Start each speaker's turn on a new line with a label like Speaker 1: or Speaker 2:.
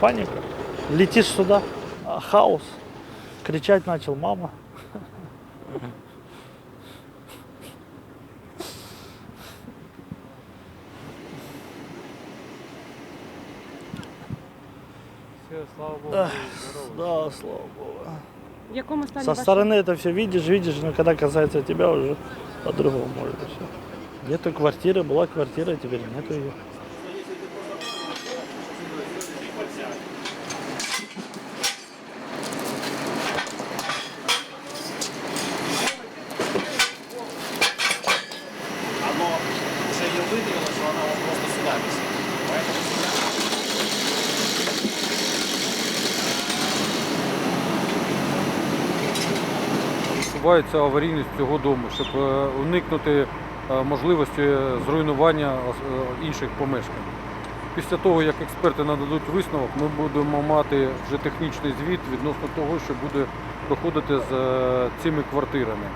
Speaker 1: Паника. Летишь сюда, а, хаос. Кричать начал мама.
Speaker 2: Все, слава Богу, здорово.
Speaker 1: Да, слава богу.
Speaker 3: В якому стані
Speaker 1: Со
Speaker 3: ваша-
Speaker 1: стороны это все видишь, видишь, но когда касается тебя уже по-другому может все. Нету квартиры, была квартира, теперь нету ее.
Speaker 4: Виділило, що вона от просто сюди висить.
Speaker 2: Відбувається аварійність цього дому, щоб е, уникнути е, можливості зруйнування е, інших помешкань. Після того, як експерти нададуть висновок, ми будемо мати вже технічний звіт відносно того, що буде проходити з цими квартирами.